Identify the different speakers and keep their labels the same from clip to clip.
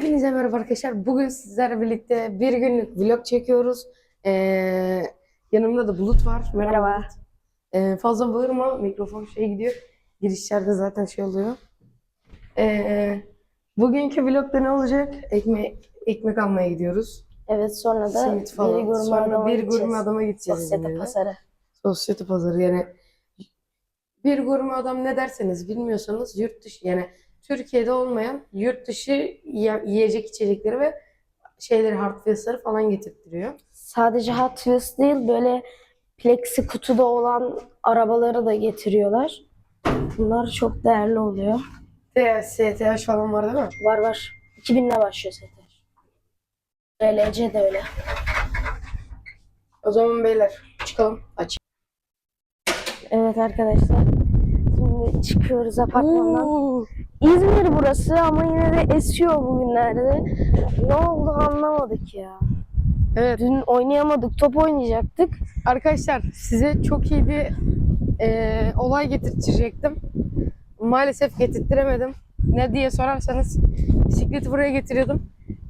Speaker 1: Hepinize merhaba arkadaşlar. Bugün sizlerle birlikte bir günlük vlog çekiyoruz. Ee, yanımda da Bulut var.
Speaker 2: Merhaba.
Speaker 1: Bulut. Ee, fazla bağırma. Mikrofon şey gidiyor. Girişlerde zaten şey oluyor. Ee, bugünkü vlogda ne olacak? Ekmek ekmek almaya gidiyoruz.
Speaker 2: Evet sonra da
Speaker 1: Simit falan.
Speaker 2: bir gurme
Speaker 1: Sonra
Speaker 2: adama
Speaker 1: bir
Speaker 2: gideceğiz.
Speaker 1: gurme adama gideceğiz.
Speaker 2: Sosyete
Speaker 1: İzmir'de.
Speaker 2: pazarı.
Speaker 1: Sosyete pazarı yani bir gurme adam ne derseniz bilmiyorsanız yurt dışı yani Türkiye'de olmayan yurt dışı yiye- yiyecek içecekleri ve şeyleri hard Wheels'ları falan getirtiyor.
Speaker 2: Sadece Hot Wheels değil böyle plexi kutuda olan arabaları da getiriyorlar. Bunlar çok değerli oluyor.
Speaker 1: Ve STH falan var değil mi?
Speaker 2: Var var. 2000'le başlıyor zaten. RLC de öyle.
Speaker 1: O zaman beyler çıkalım. Aç.
Speaker 2: Evet arkadaşlar. Şimdi çıkıyoruz apartmandan. İzmir burası ama yine de esiyor bugünlerde. Ne oldu anlamadık ya.
Speaker 1: Evet
Speaker 2: Dün oynayamadık. Top oynayacaktık.
Speaker 1: arkadaşlar size çok iyi bir eee, olay getirtecektim. Maalesef getirttiremedim. Ne diye sorarsanız bisikleti buraya getiriyordum.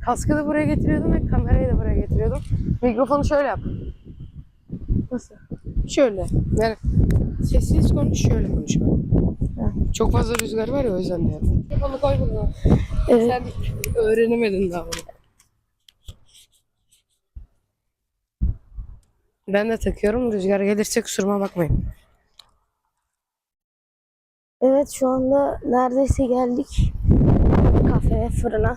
Speaker 1: Kaskı da buraya getiriyordum ve kamerayı da buraya getiriyordum. Mikrofonu şöyle yap. Nasıl? Şöyle. Yani sessiz konuş, şöyle konuş. Çok fazla rüzgar var ya o yüzden diyorum. Onu koy buradan.
Speaker 2: Evet.
Speaker 1: Sen öğrenemedin daha bunu. Ben de takıyorum. Rüzgar gelirse kusuruma bakmayın.
Speaker 2: Evet şu anda neredeyse geldik. Kafeye, fırına.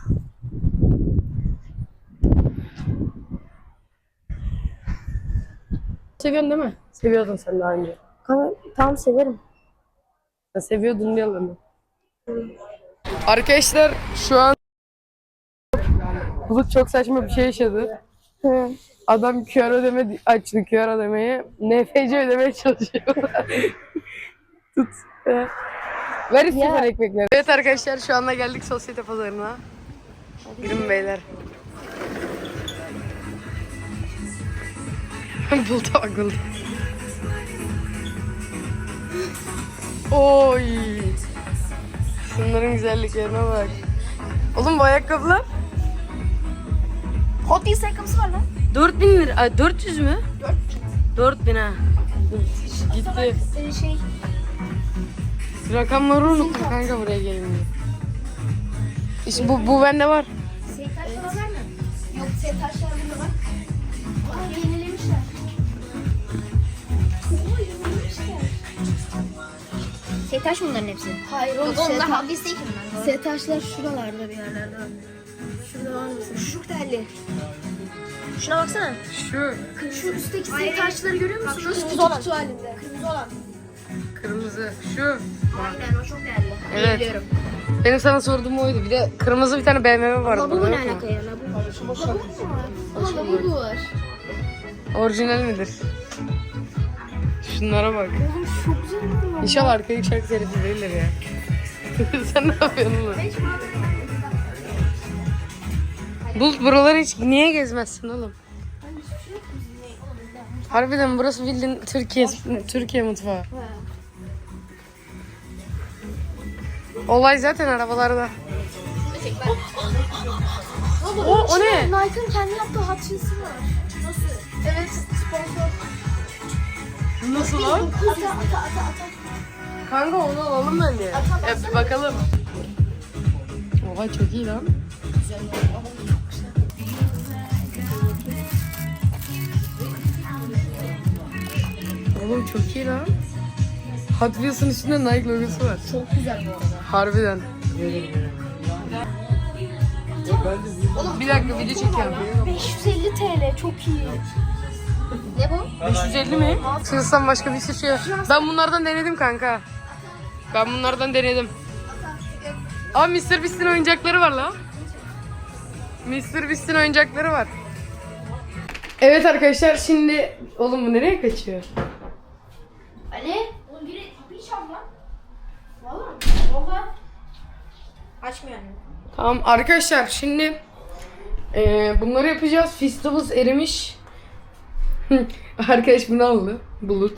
Speaker 1: Seviyorsun değil mi? Seviyordun sen daha önce.
Speaker 2: Kanka, tam severim.
Speaker 1: Sen seviyordun anladım. Arkadaşlar şu an Bulut çok saçma bir şey yaşadı.
Speaker 2: Hı.
Speaker 1: Adam QR ödeme açtı QR ödemeyi. NFC ödemeye çalışıyor. Tut. Ver istiyorsan ekmekleri. Evet arkadaşlar şu anda geldik sosyete pazarına. Girin beyler. Bulut'a bak Bulut. Oy. Şunların güzelliklerine bak. Oğlum bu ayakkabılar
Speaker 3: Hot Wheels ayakkabısı var lan.
Speaker 1: 4000 lira. Ay, 400 mü? 4000 ha. Gitti.
Speaker 3: Şey
Speaker 1: Rakamları unuttum kanka buraya gelince. İşte bu, bu bende var.
Speaker 3: Seytaş falan var mı? Yok burada bak. Aa yenilemişler. Oo Seytaş mı bunların hepsi? Hayır oğlum. Onlar Hot Wheels değil ki bunlar. Seytaşlar şuralarda bir yerlerde. Şurada var mısın? Şu telli. Şuna baksana.
Speaker 1: Şu
Speaker 3: Şu üstteki seytaşları görüyor musun? Şu kırmızı olan. halinde. Kırmızı olan.
Speaker 1: kırmızı. Şu.
Speaker 3: Aynen o çok değerli.
Speaker 1: Evet.
Speaker 3: Biliyorum.
Speaker 1: Benim sana sorduğum oydu. Bir de kırmızı bir tane BMW vardı.
Speaker 3: Labubu
Speaker 1: burada,
Speaker 3: ne
Speaker 1: yok mu?
Speaker 3: alaka ya? Labubu. Labubu mu var? Ama labubu var.
Speaker 1: Orijinal midir? Şunlara bak.
Speaker 3: Oğlum çok güzel bir
Speaker 1: İnşallah arkadaki şarkı serifi değildir ya. Sen ne yapıyorsun oğlum? Bulut buraları hiç niye gezmezsin oğlum? Harbiden burası bildiğin Türkiye Türkiye mutfağı. Olay zaten arabalarda. O, o ne?
Speaker 3: Nike'ın kendi yaptığı Wheels'i var. Nasıl? Evet, sponsor.
Speaker 1: Nasıl lan?
Speaker 3: Ata ata ata ata.
Speaker 1: Kanka onu alalım bence. Ya bir bakalım. Oha çok iyi lan. Oğlum çok iyi lan. Hot Wheels'ın üstünde Nike logosu var.
Speaker 3: Çok güzel bu arada.
Speaker 1: Harbiden. Bir dakika video çekiyorum.
Speaker 3: 550 TL çok iyi. Ne bu?
Speaker 1: 550 mi? Sınıftan başka bir sürü şey. Ben bunlardan denedim kanka. Ben bunlardan denedim. Aa Mr. Beast'in oyuncakları var la. Mr. Beast'in oyuncakları var. Evet arkadaşlar şimdi... Oğlum bu nereye kaçıyor?
Speaker 3: Ali, oğlum biri kapıyı çal lan. Valla. Valla. Açmıyor annem.
Speaker 1: Tamam arkadaşlar şimdi eee, bunları yapacağız. Festivals erimiş. Arkadaş bunu aldı. Bulut.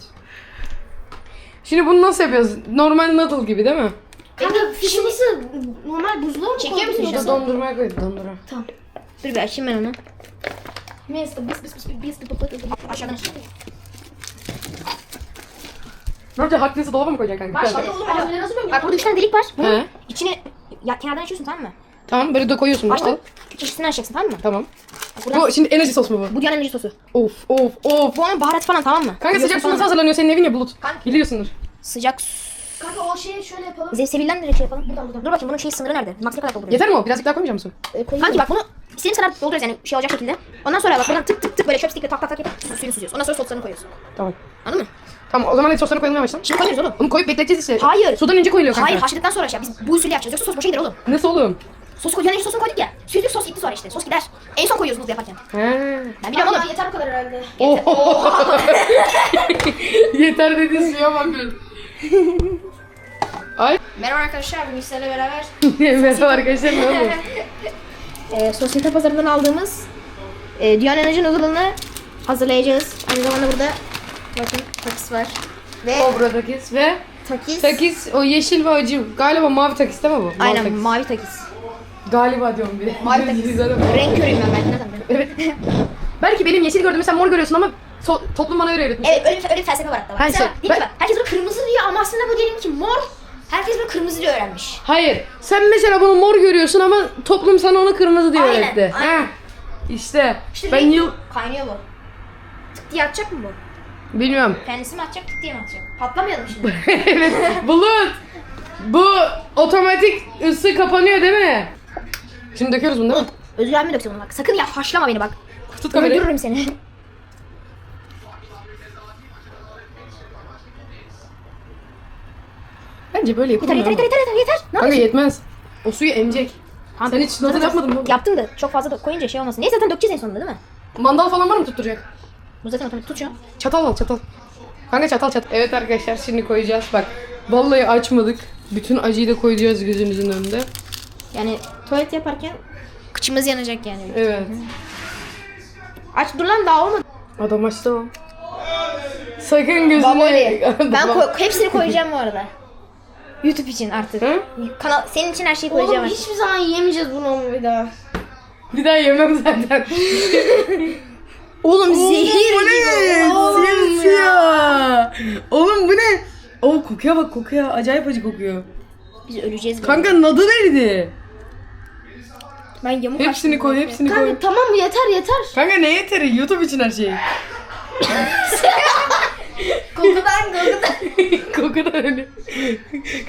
Speaker 1: Şimdi bunu nasıl yapıyoruz? Normal noodle gibi değil mi?
Speaker 3: Kanka fişimizi normal buzluğa mı
Speaker 4: Çekiyor musun
Speaker 3: koydun?
Speaker 4: şu an?
Speaker 1: Dondurmaya koydum dondura.
Speaker 4: Dur bir açayım ben onu.
Speaker 3: Neyse bis bis bis bis bis bis bis
Speaker 4: Aşağıdan.
Speaker 1: Ne yapacaksın? Hakkınızı dolaba mı koyacaksın kanka?
Speaker 3: Hadi oğlum acaba nasıl böyle?
Speaker 4: Bak burada üç tane delik var. Bunu
Speaker 1: He.
Speaker 4: içine ya kenardan açıyorsun tamam mı?
Speaker 1: Tamam böyle de koyuyorsun. Al.
Speaker 4: Açtın. İkisinden açacaksın tamam mı?
Speaker 1: Tamam.
Speaker 4: Buradan-
Speaker 1: Bu şimdi enerji sos mu bu?
Speaker 4: Bu dünyanın enerji sosu.
Speaker 1: Of of of.
Speaker 4: Bu onun baharat falan tamam mı?
Speaker 1: Kanka sıcak su nasıl hazırlanıyor senin evin ya Bulut.
Speaker 4: Kanka.
Speaker 1: Biliyorsundur.
Speaker 4: Sıcak su.
Speaker 3: Kanka o şeyi şöyle yapalım.
Speaker 4: Zevsevilden direkt şey yapalım. Buradan buradan. Dur bakayım bunun şey sınırı nerede? Max ne kadar dolduruyor?
Speaker 1: Yeter mi o? Birazcık daha koymayacak mısın?
Speaker 4: Kanki bak bunu istediğimiz kadar dolduruyoruz yani şey olacak şekilde. Ondan sonra bak buradan tık tık tık böyle chopstickle tak tak tak yapıp su- suyunu süzüyoruz. Ondan sonra soslarını koyuyoruz.
Speaker 1: Tamam.
Speaker 4: Anladın mı?
Speaker 1: Tamam o zaman hadi soslarını koyalım baştan.
Speaker 4: Şimdi koyuyoruz oğlum.
Speaker 1: Onu koyup bekleteceğiz işte.
Speaker 4: Hayır.
Speaker 1: Sudan önce koyuluyor kanka.
Speaker 4: Hayır haşladıktan sonra şey biz bu usulü yapacağız. Yoksa sos boşa gider oğlum.
Speaker 1: Nasıl oğlum?
Speaker 4: Sos koy, yani sosunu koyduk ya. Süzdük sos gitti sonra işte. Sos gider. En son koyuyoruz buz yaparken.
Speaker 1: He.
Speaker 4: Ben biliyorum oğlum.
Speaker 3: Tamam yeter bu kadar herhalde.
Speaker 1: Oh. Yeter dediğin suya bakın. Ay.
Speaker 4: Merhaba arkadaşlar. Bugün sizlerle beraber
Speaker 1: Merhaba arkadaşlar ne oldu?
Speaker 4: e, sosyete pazarından aldığımız e, dünyanın enerji noodle'ını hazırlayacağız. Aynı zamanda burada bakın takis var. Ve
Speaker 1: Kobra takis ve
Speaker 4: takis.
Speaker 1: takis o yeşil ve acı. Galiba mavi takis değil mi bu? Mavi
Speaker 4: Aynen
Speaker 1: takis.
Speaker 4: mavi takis.
Speaker 1: Galiba diyorum bir.
Speaker 4: Mavi Renk körüyüm ben biliyorum.
Speaker 1: Evet. Belki benim yeşil gördüğümü sen mor görüyorsun ama so- toplum bana öyle öğretmiş.
Speaker 4: Evet öyle, öyle bir felsefe var hatta.
Speaker 1: Her
Speaker 4: Mesela
Speaker 1: şey- ben-
Speaker 4: bak, Herkes bunu kırmızı diyor ama aslında bu diyelim ki mor. Herkes bunu kırmızı diye öğrenmiş.
Speaker 1: Hayır. Sen mesela bunu mor görüyorsun ama toplum sana onu kırmızı diye
Speaker 4: Aynen,
Speaker 1: öğretti.
Speaker 4: aynen.
Speaker 1: Heh. İşte,
Speaker 4: İşte
Speaker 1: ben
Speaker 4: renk-
Speaker 1: yıl
Speaker 4: Kaynıyor bu. Tık diye atacak mı bu?
Speaker 1: bilmiyorum.
Speaker 4: Kendisi mi atacak tık diye mi atacak? Patlamayalım şimdi.
Speaker 1: evet. Bulut. Bu otomatik ısı kapanıyor değil mi? Şimdi döküyoruz bunu değil mi?
Speaker 4: Özgür abime döksün bunu bak. Sakın ya haşlama beni bak.
Speaker 1: Tut kamerayı.
Speaker 4: Öldürürüm seni.
Speaker 1: Bence böyle
Speaker 4: yeter
Speaker 1: yapılmıyor.
Speaker 4: yeter yeter yeter yeter. Ne
Speaker 1: Kanka
Speaker 4: yapıyorsun?
Speaker 1: yetmez. O suyu emecek.
Speaker 4: Tamam,
Speaker 1: Sen hiç nasıl yapmadın mı?
Speaker 4: Yaptım da çok fazla da koyunca şey olmasın. Neyse zaten dökeceğiz en sonunda değil mi?
Speaker 1: Mandal falan var mı tutturacak?
Speaker 4: Bu zaten otomatik tut şu an.
Speaker 1: Çatal al çatal. Kanka çatal çatal. Evet arkadaşlar şimdi koyacağız. Bak vallahi açmadık. Bütün acıyı da koyacağız gözünüzün önünde.
Speaker 4: Yani tuvalet yaparken kıçımız yanacak yani.
Speaker 1: Evet.
Speaker 4: Aç dur lan daha olmadı.
Speaker 1: Adam açtı ama. Sakın gözüne...
Speaker 4: Baboli. Ben koy- hepsini koyacağım bu arada. YouTube için artık.
Speaker 1: Hı?
Speaker 4: Kanal senin için her şeyi koyacağım.
Speaker 3: Oğlum
Speaker 4: artık.
Speaker 3: hiçbir zaman yemeyeceğiz bunu ama bir daha.
Speaker 1: Bir daha yemem zaten.
Speaker 4: Oğlum zehir
Speaker 1: bu ne? Simsiyah. Oğlum bu ne? O kokuya bak kokuya. Acayip acı kokuyor.
Speaker 4: Biz öleceğiz.
Speaker 1: Kanka nadı nerede?
Speaker 4: Ben yamuk
Speaker 1: Hepsini
Speaker 4: açtım.
Speaker 1: koy, hepsini koy.
Speaker 3: Kanka tamam yeter yeter.
Speaker 1: Kanka ne yeteri? YouTube için her şey.
Speaker 3: Kokudan kokudan.
Speaker 1: Kokudan öyle.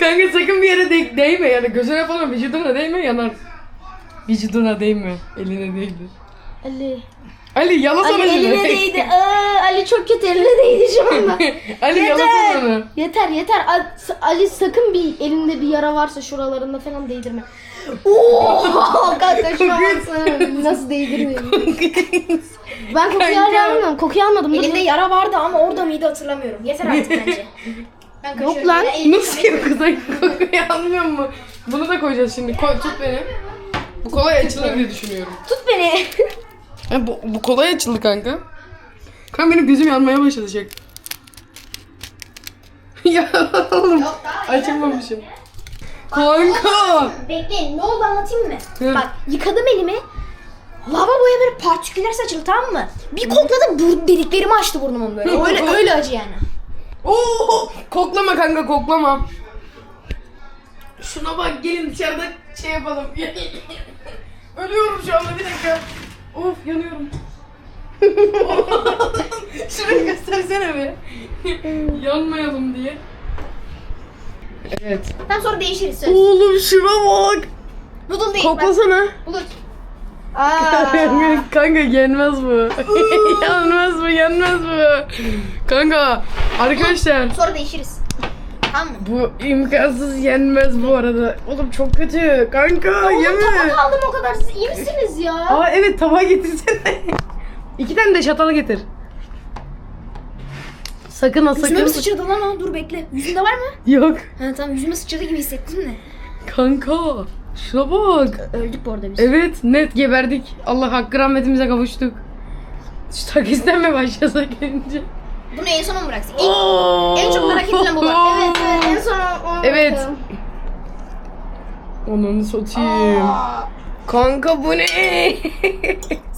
Speaker 1: Kanka sakın bir yere de- değme yani gözüne falan vücuduna değme yanar. Vücuduna değme. Eline değdi.
Speaker 3: Ali.
Speaker 1: Ali yalasana
Speaker 3: Ali eline değdi. Aa, Ali çok kötü eline değdi şu anda.
Speaker 1: Ali yalasana onu.
Speaker 3: Yeter yeter. S- Ali sakın bir elinde bir yara varsa şuralarında falan değdirme. Oo kanka şu an baksana nasıl değdirmiyorum. Ben kokuyu
Speaker 1: Kanka.
Speaker 3: almadım. Kokuyu almadım. Dur,
Speaker 4: Elinde
Speaker 3: dur.
Speaker 4: yara vardı ama orada mıydı hatırlamıyorum. Yeter artık bence. Ben
Speaker 3: Yok
Speaker 4: kaçıyorum.
Speaker 3: lan.
Speaker 4: Ya,
Speaker 1: Nasıl yok kızak kokuyu almıyor mu? Bunu da koyacağız şimdi. Koy, tut beni. Bu kolay açılır diye düşünüyorum.
Speaker 4: Tut beni.
Speaker 1: Ha, bu, bu kolay açıldı kanka. Kanka benim gözüm yanmaya başladı şey. ya oğlum açılmamışım. Kanka.
Speaker 4: Bekleyin ne oldu anlatayım mı?
Speaker 1: Hı.
Speaker 4: Bak yıkadım elimi. Lavaboya böyle partiküller saçıldı tamam mı? Bir kokladım bur deliklerimi açtı burnumun böyle. Öyle öyle acı yani.
Speaker 1: Oo, koklama kanka koklama. Şuna bak gelin dışarıda şey yapalım. Ölüyorum şu anda bir dakika. Of yanıyorum. Şurayı göstersene be. Yanmayalım diye. Evet.
Speaker 4: Tam sonra değişiriz söz.
Speaker 1: Oğlum şuna bak.
Speaker 4: Noodle değil.
Speaker 1: Koklasana.
Speaker 4: Bulut.
Speaker 1: Kanka yenmez bu. yenmez bu, yenmez bu. Kanka arkadaşlar
Speaker 4: Sonra değişiriz. Tamam mı?
Speaker 1: bu imkansız yenmez bu arada. Oğlum çok kötü. Kanka yeme.
Speaker 3: aldım o kadar. Siz iyi misiniz ya?
Speaker 1: Aa evet tabağı getirsene. İki tane de çatalı getir. Sakın ha
Speaker 4: Yüzüme
Speaker 1: sakın.
Speaker 4: mi sıçradı lan o? Dur bekle. Yüzünde var mı?
Speaker 1: Yok.
Speaker 4: Ha tamam yüzüme sıçradı gibi hissettin mi?
Speaker 1: Kanka şuna bak.
Speaker 4: Öldük bu arada biz.
Speaker 1: Evet net geberdik. Allah hakkı rahmetimize kavuştuk. Şu takisten mi başlasak önce?
Speaker 4: Bunu en sona mı bıraksın? En, en çok merak edilen bu bak.
Speaker 3: Evet evet en son o- o
Speaker 1: Evet.
Speaker 3: bakalım.
Speaker 1: Onu satayım. Kanka bu ne?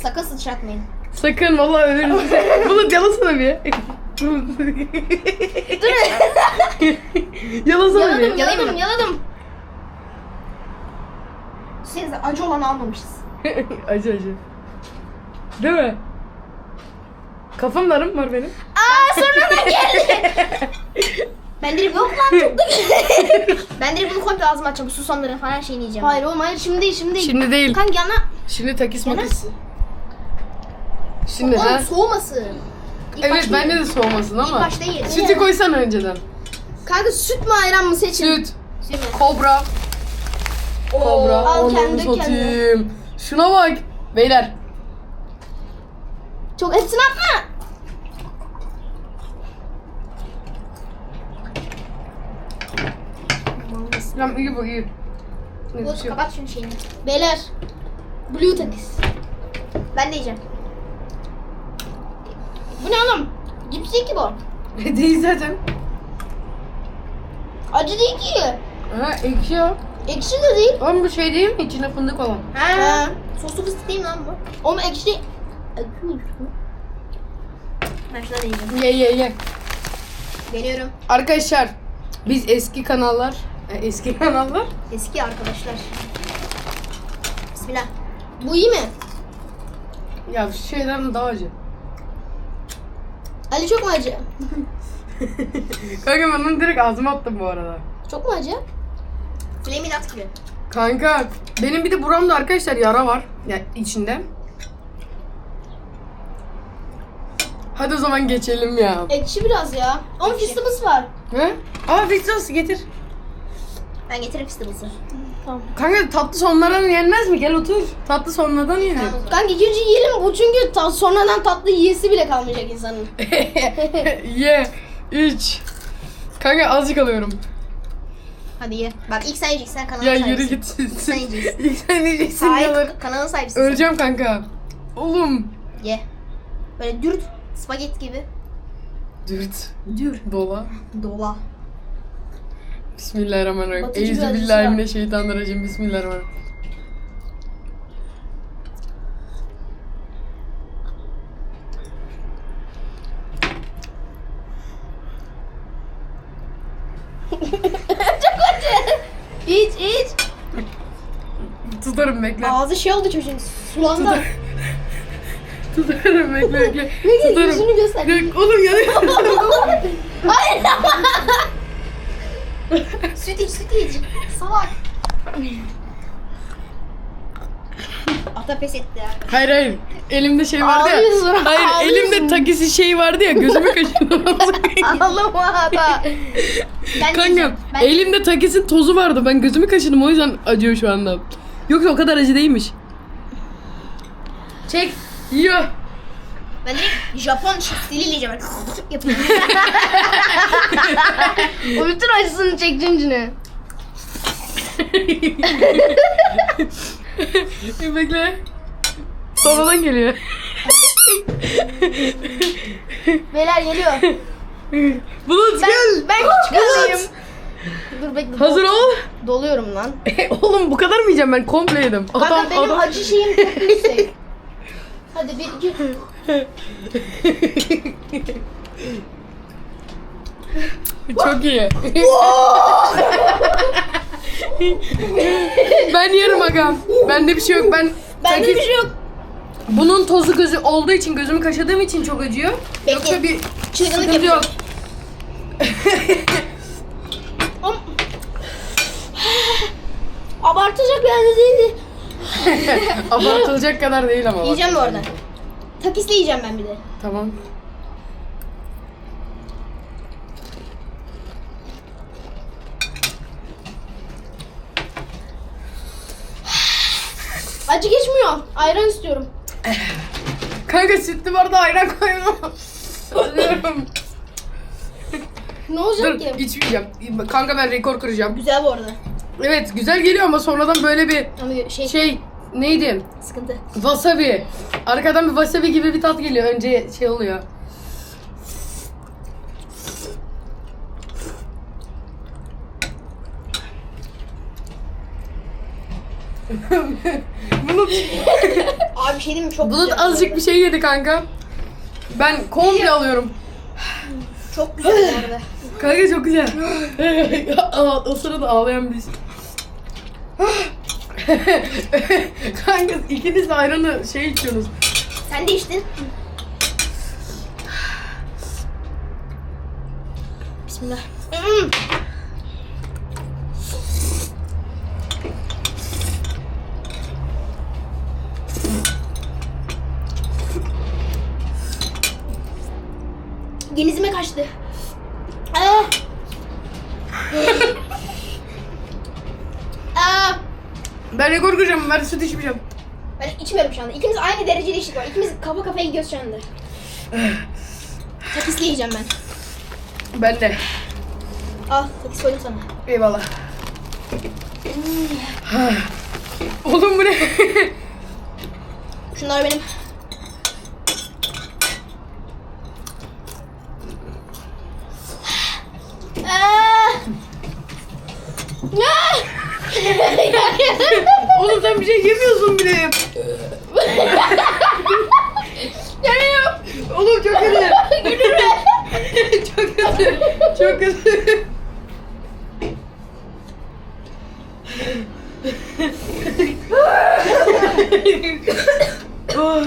Speaker 4: Sakın sıçratmayın.
Speaker 1: Sakın vallahi ölürüz. Bunu yalasana bir. Yalasana bir.
Speaker 4: Yaladım, yaladım, yaladım. Siz acı olan almamışız.
Speaker 1: acı acı. Değil mi? Kafamlarım var benim.
Speaker 4: Aa sonradan geldi. ben direkt yok lan çok da Ben direkt bunu komple ağzıma açacağım. Susamların falan her şeyini yiyeceğim.
Speaker 3: Hayır oğlum hayır şimdi değil şimdi değil.
Speaker 1: Şimdi değil.
Speaker 4: Kanka yana.
Speaker 1: Şimdi takis makis. Şimdi
Speaker 4: Oğlum
Speaker 1: ha.
Speaker 4: soğumasın. İlk
Speaker 1: Evet
Speaker 4: başta
Speaker 1: bence de soğumasın ama.
Speaker 4: başta yiyin.
Speaker 1: Sütü koysan önceden.
Speaker 3: Kanka süt mü ayran mı seçin?
Speaker 1: Süt,
Speaker 4: Süt mü?
Speaker 1: kobra. Kobra.
Speaker 3: al
Speaker 1: Onu
Speaker 3: kendi
Speaker 1: satayım. Şuna bak. Beyler.
Speaker 3: Çok hepsini atma.
Speaker 1: Lan iyi bu iyi. Ne bir şey yok.
Speaker 4: kapat şunu şeyini.
Speaker 3: Beyler. Blue takis.
Speaker 4: Ben de yiyeceğim.
Speaker 3: Bu ne oğlum? Cips değil ki bu.
Speaker 1: Değil zaten.
Speaker 3: Acı değil ki.
Speaker 1: Ha ekşi ya.
Speaker 3: Ekşi de değil.
Speaker 1: Oğlum bu şey değil mi? İçine fındık olan.
Speaker 4: Ha. Soslu fıstık değil mi lan bu?
Speaker 3: Oğlum ekşi.
Speaker 4: Ben şuna da yiyeceğim.
Speaker 1: Ye ye ye.
Speaker 4: Deniyorum.
Speaker 1: Arkadaşlar biz eski kanallar, e, eski kanallar.
Speaker 4: Eski arkadaşlar. Bismillah.
Speaker 3: Bu iyi mi?
Speaker 1: Ya şu şeyden daha acı.
Speaker 3: Ali çok mu acı?
Speaker 1: Kanka ben onu direkt ağzıma attım bu arada.
Speaker 3: Çok mu acı?
Speaker 4: Flaminat gibi.
Speaker 1: Kanka benim bir de buramda arkadaşlar yara var. Ya içinde. Hadi o zaman geçelim ya.
Speaker 3: Ekşi biraz ya. Ama fıstığımız var.
Speaker 1: He? Aa Victor getir.
Speaker 4: Ben getiririm fıstığı
Speaker 1: Kanka tatlı sonradan yenmez mi? Gel otur. Tatlı sonradan yenir.
Speaker 3: Kanka ilk önce yiyelim bu çünkü ta- sonradan tatlı yiyesi bile kalmayacak insanın.
Speaker 1: Ye. iç. Kanka azıcık alıyorum.
Speaker 4: Hadi ye. Bak ilk sen yiyeceksin. Sen kanalın
Speaker 1: Ya
Speaker 4: sahibisin.
Speaker 1: yürü git.
Speaker 4: Sen yiyeceksin.
Speaker 1: İlk sen yiyeceksin
Speaker 4: Hayır kanalın sahibisin.
Speaker 1: Öleceğim kanka. Oğlum.
Speaker 4: Ye. Böyle dürt spagetti gibi.
Speaker 1: Dürt. Dür. Dola.
Speaker 4: Dola.
Speaker 1: Bismillahirrahmanirrahim.
Speaker 3: Batıcı bir
Speaker 1: Eyzi
Speaker 3: acısı
Speaker 1: billahi
Speaker 3: var.
Speaker 1: mineşşeytanirracim. Bismillahirrahmanirrahim.
Speaker 3: İç iç.
Speaker 1: Tutarım bekle.
Speaker 3: Ağzı şey oldu çocuğun. Sulandı.
Speaker 1: Tutarım bekle bekle. Tutarım.
Speaker 3: yüzünü göster.
Speaker 1: Oğlum yanıyor.
Speaker 4: İç. Salak. Ata pes etti ya.
Speaker 1: hayır hayır. Elimde şey vardı ya.
Speaker 3: Ağlıyorsun,
Speaker 1: Hayır
Speaker 3: ağlıyorsun.
Speaker 1: elimde takisi şey vardı ya. Gözümü kaşıdım.
Speaker 3: Allah'ım ata.
Speaker 4: Ben de
Speaker 1: Kanka
Speaker 4: yiyeceğim. Ben
Speaker 1: elimde takisin tozu vardı. Ben gözümü kaşıdım o yüzden acıyor şu anda. Yoksa o kadar acı değilmiş. Çek. Yiyor.
Speaker 4: Ben direkt Japon stiliyle yiyeceğim. Yapayım.
Speaker 3: O bütün acısını çekeceksin içine.
Speaker 1: Bekle. Sonradan geliyor.
Speaker 3: Beyler geliyor.
Speaker 1: Bulut gel.
Speaker 3: Ben küçük alayım. Dur bekle.
Speaker 1: Hazır
Speaker 3: dol-
Speaker 1: ol.
Speaker 3: Doluyorum lan.
Speaker 1: Oğlum bu kadar mı yiyeceğim ben? Komple yedim.
Speaker 3: Kanka benim acı şeyim çok yüksek. Hadi bir iki.
Speaker 1: Çok iyi. ben yerim agam. Bende bir şey yok. Ben
Speaker 3: Bende
Speaker 1: takip-
Speaker 3: bir şey yok.
Speaker 1: Bunun tozu gözü olduğu için gözümü kaşıdığım için çok acıyor. Yoksa bir
Speaker 4: Çılgınlık
Speaker 1: sıkıntı yok.
Speaker 3: Abartacak yani değil.
Speaker 1: Abartılacak kadar değil ama. bak.
Speaker 4: Yiyeceğim bu arada. Takisle yiyeceğim ben bir de.
Speaker 1: Tamam.
Speaker 3: Acı geçmiyor. Ayran istiyorum.
Speaker 1: Kanka sütlü bardağa ayran koyma.
Speaker 3: Ne olacak
Speaker 1: Dur
Speaker 3: ki?
Speaker 1: içmeyeceğim. Kanka ben rekor kıracağım.
Speaker 4: Güzel bu arada.
Speaker 1: Evet güzel geliyor ama sonradan böyle bir
Speaker 4: Ama şey,
Speaker 1: şey neydi?
Speaker 4: sıkıntı.
Speaker 1: Wasabi. Arkadan bir wasabi gibi bir tat geliyor. Önce şey oluyor. Bulut,
Speaker 3: Abi bir şey diyeyim mi? Çok
Speaker 1: Bulut
Speaker 3: güzel.
Speaker 1: azıcık bir şey yedi kanka. Ben komple alıyorum.
Speaker 3: Çok güzel bu arada.
Speaker 1: Kanka çok güzel. Aa, o sırada ağlayan biz. kanka ikiniz de ayranı şey içiyorsunuz.
Speaker 3: Sen de içtin. Bismillah. Hmm. Genizime kaçtı. Ah. Aa,
Speaker 1: Ben rekor kıracağım. Ben süt içmeyeceğim.
Speaker 3: ben içmiyorum şu anda. İkimiz aynı derecede içtik var. İkimiz kafa kafaya gidiyoruz şu anda. Takisli yiyeceğim ben.
Speaker 1: Ben de.
Speaker 3: Al takis koydum sana.
Speaker 1: Eyvallah. Oğlum bu ne?
Speaker 3: Şunlar benim. Aa! Aa!
Speaker 1: Oğlum sen bir şey yemiyorsun bile.
Speaker 3: Yanıyorum.
Speaker 1: Oğlum çok kötü. çok kötü. Çok kötü. oh,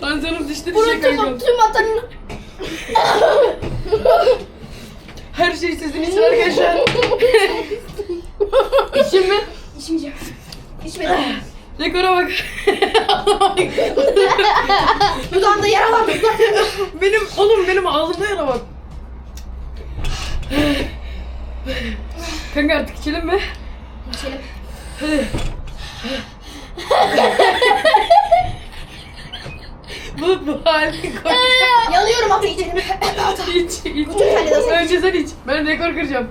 Speaker 1: Tansiyonum düştü düşecek
Speaker 3: Tüm,
Speaker 1: kankam.
Speaker 3: tüm vatanın...
Speaker 1: Her şey sizin için arkadaşlar. İçin mi?
Speaker 3: İçmeyeceğim. İçmedim.
Speaker 1: Rekora bak.
Speaker 3: Dudağımda yara var.
Speaker 1: benim oğlum benim ağzımda yara bak. Kanka artık içelim mi?
Speaker 3: İçelim.
Speaker 1: Bu bu halini koy.
Speaker 3: Yanıyorum abi içelim.
Speaker 1: İç iç. Önce sen iç. Ben rekor kıracağım.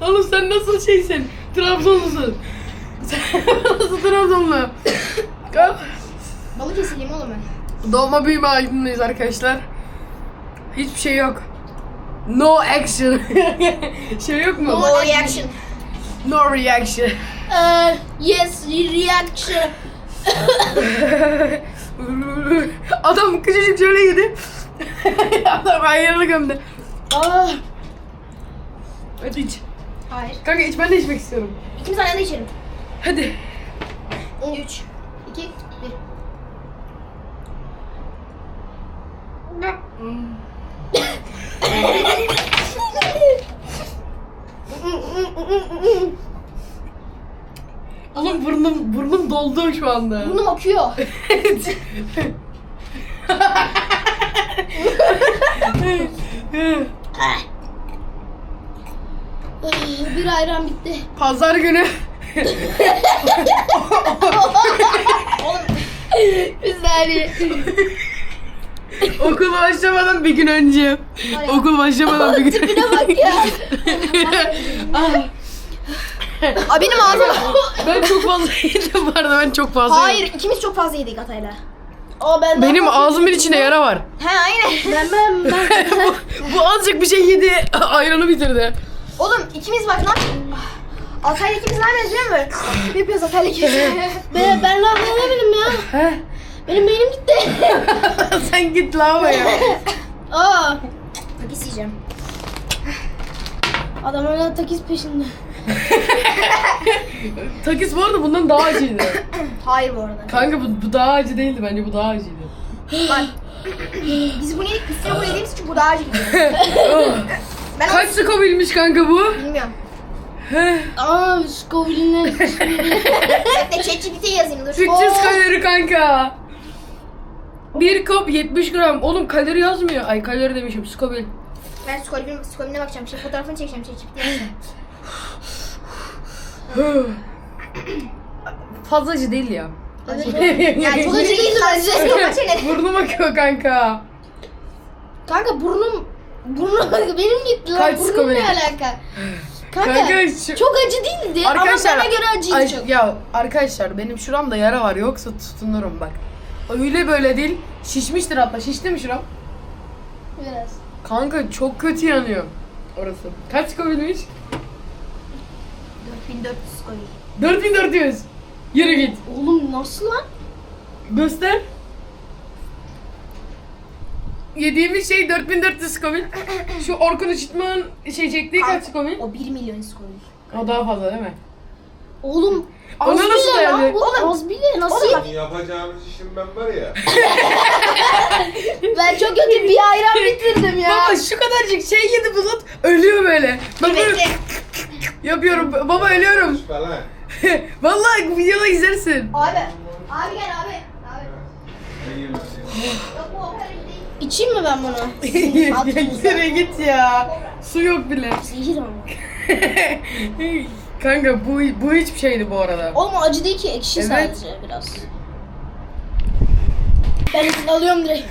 Speaker 1: Oğlum sen nasıl şeysin? Trabzonlusun. Sen nasıl Trabzonlu? Kal.
Speaker 3: Balık kesileyim oğlum ben.
Speaker 1: Doğma büyüme Aydın'dayız arkadaşlar. Hiçbir şey yok. No action. şey yok mu?
Speaker 3: No reaction.
Speaker 1: No reaction.
Speaker 3: Uh, yes, reaction.
Speaker 1: Adam küçücük şöyle yedi. Adam ayarlı gömdü. Ah. Hadi iç.
Speaker 3: Hayır.
Speaker 1: Kanka iç ben de içmek istiyorum.
Speaker 3: İkimiz aynı anda içelim.
Speaker 1: Hadi.
Speaker 3: 3, 2, 1.
Speaker 1: Oğlum burnum burnum doldu şu anda.
Speaker 3: Burnum akıyor. bir ayran bitti.
Speaker 1: Pazar günü.
Speaker 3: Bir saniye.
Speaker 1: Okul başlamadan bir gün önce. Okul başlamadan bir gün önce.
Speaker 3: Tipine bak ya. Aa, benim ağzım.
Speaker 1: Ben çok fazla yedim bu arada ben çok fazla
Speaker 3: Hayır
Speaker 1: yedim.
Speaker 3: ikimiz çok fazla yedik Atay'la. Aa ben
Speaker 1: Benim ağzımın içinde yara var.
Speaker 3: He aynen. Ben ben ben.
Speaker 1: bu, bu azıcık bir şey yedi ayranı bitirdi.
Speaker 3: Oğlum ikimiz bak yapayım? Atay'la ikimiz ne yapıyoruz biliyor musun? Ne yapıyoruz Atay'la ikimiz? ben, ben laf edemedim ya.
Speaker 1: He?
Speaker 3: Benim beynim gitti.
Speaker 1: Sen git lavaboya.
Speaker 3: Aa. Takis yiyeceğim. Adam hala takis peşinde.
Speaker 1: Takis bu arada bundan daha acıydı.
Speaker 3: Hayır bu arada.
Speaker 1: Kanka bu, bu daha acı değildi bence bu daha acıydı.
Speaker 3: Bak. Biz bunu yedik, üstüne bunu yediğimiz için bu daha acı gidiyor. Ben
Speaker 1: Kaç sıkı bilmiş kanka bu?
Speaker 3: bilmiyorum. Aa, Scoville'ine. Bekle ChatGPT'ye yazayım dur.
Speaker 1: 300 kalori kanka. Bir kap 70 gram. Oğlum kalori yazmıyor. Ay kalori demişim. Scoville.
Speaker 3: Ben Scoville'ine Scoville'ine bakacağım. Şey, fotoğrafını çekeceğim ChatGPT'ye yazacağım.
Speaker 1: Fazla acı değil ya.
Speaker 3: yani çok acı değil bence. Çok acı ne?
Speaker 1: Burnum akıyor kanka.
Speaker 3: Kanka burnum burnum benim gitti lan.
Speaker 1: Kaç
Speaker 3: burnum ne alaka? Kanka,
Speaker 1: Kanka şu-
Speaker 3: çok acı değildi
Speaker 1: Arkadaşlar,
Speaker 3: ama bana göre acıydı
Speaker 1: Ay,
Speaker 3: çok.
Speaker 1: ya arkadaşlar benim şuramda yara var yoksa tutunurum bak. Öyle böyle değil. Şişmiştir hatta. Şişti mi şuram?
Speaker 3: Biraz.
Speaker 1: Kanka çok kötü yanıyor orası. Kaç kobilmiş?
Speaker 4: 4400 koy.
Speaker 1: 4400. Yürü git.
Speaker 3: Oğlum nasıl lan?
Speaker 1: Göster. Yediğimiz şey 4400 komil. Şu Orkun Işıtmak'ın şey çektiği kaç komil?
Speaker 4: O 1 milyon koy.
Speaker 1: O daha fazla değil mi?
Speaker 3: Oğlum az
Speaker 1: Ona nasıl
Speaker 3: bile
Speaker 1: yani?
Speaker 3: lan bu. Az bile nasıl?
Speaker 5: Sizin yapacağınız işin ben var ya.
Speaker 3: Ben çok kötü bir ayran bitirdim ya.
Speaker 1: Baba şu kadarcık şey yedi bulut ölüyor böyle. Ben böyle
Speaker 4: Bekle.
Speaker 1: Yapıyorum. Baba ölüyorum.
Speaker 5: Falan.
Speaker 1: Vallahi videoda izlersin.
Speaker 4: Abi. Abi gel abi. Abi. Yok bu değil.
Speaker 3: İçeyim mi ben bunu?
Speaker 1: Yere git ya. Su yok bile.
Speaker 3: Zehir ama.
Speaker 1: Kanka bu bu hiçbir şeydi bu arada.
Speaker 3: Oğlum acı değil ki ekşi
Speaker 1: Evet.
Speaker 3: sadece biraz. Ben alıyorum direkt.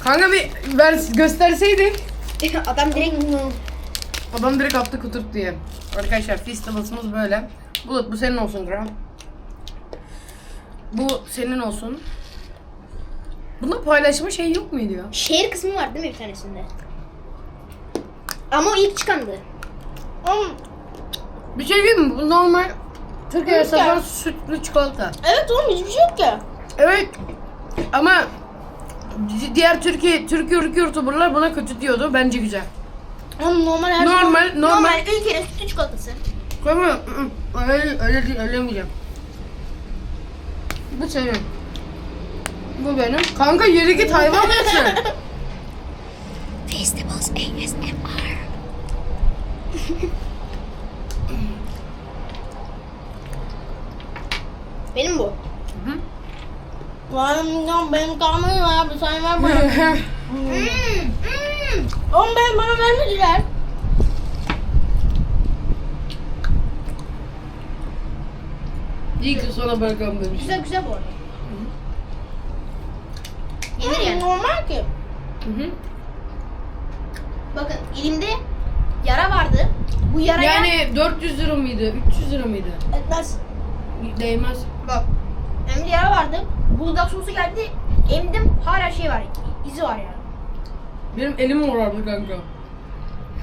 Speaker 1: Kanka bir ver gösterseydin.
Speaker 4: Adam direkt
Speaker 1: Adam direkt attı kuturt diye. Arkadaşlar festivasımız böyle. Bulut bu senin olsun Kral. Bu senin olsun. Bunda paylaşma şey yok muydu ya?
Speaker 4: şehir kısmı var değil mi bir tanesinde? Ama o ilk çıkandı.
Speaker 3: Oğlum,
Speaker 1: Bir şey diyeyim mi? Bu normal Türkiye'de
Speaker 3: Türkiye.
Speaker 1: satılan sütlü çikolata.
Speaker 3: evet oğlum hiçbir şey yok ki.
Speaker 1: Evet. Ama di- diğer Türkiye Türk Türk YouTuber'lar buna kötü diyordu. Bence güzel.
Speaker 3: Oğlum normal her
Speaker 1: Normal, normal.
Speaker 4: Normal ülkenin sütlü çikolatası.
Speaker 1: I, öyle öyle değil, öyle demeyeceğim. Bu senin. Bu benim. Kanka yürü git hayvan mısın?
Speaker 4: Festivals ASMR. Benim bu.
Speaker 3: Benim, benim kalmadı ya bir sen ver bana.
Speaker 4: Hmm.
Speaker 3: Oğlum ben bana vermediler.
Speaker 1: İyi ki sonra bırakalım demiş.
Speaker 4: Güzel güzel bu arada. Yenir yani.
Speaker 3: Normal ki.
Speaker 1: Hı hı.
Speaker 4: Bakın elimde yara vardı. Bu yaraya
Speaker 1: Yani 400 lira mıydı? 300 lira mıydı?
Speaker 3: Etmez.
Speaker 1: Değmez.
Speaker 4: bak. Elimde yara vardı. Bulgar sosu geldi. Emdim. Hala şey var. izi var yani.
Speaker 1: Benim elim morardı kanka.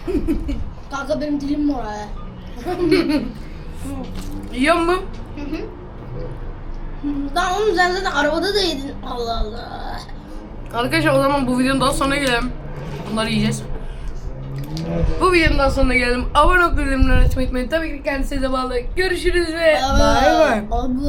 Speaker 3: Kanka benim dilim mor ha.
Speaker 1: Yiyor mu?
Speaker 4: Hı hı.
Speaker 3: Lan oğlum sen zaten arabada da yedin. Allah Allah.
Speaker 1: Arkadaşlar o zaman bu videonun daha sonuna gelelim. Bunları yiyeceğiz. Bu videonun daha sonuna gelelim. Abone olup bildirimleri açmayı unutmayın. Tabii ki kendinize bağlı. Görüşürüz ve bay bay.
Speaker 3: Abi.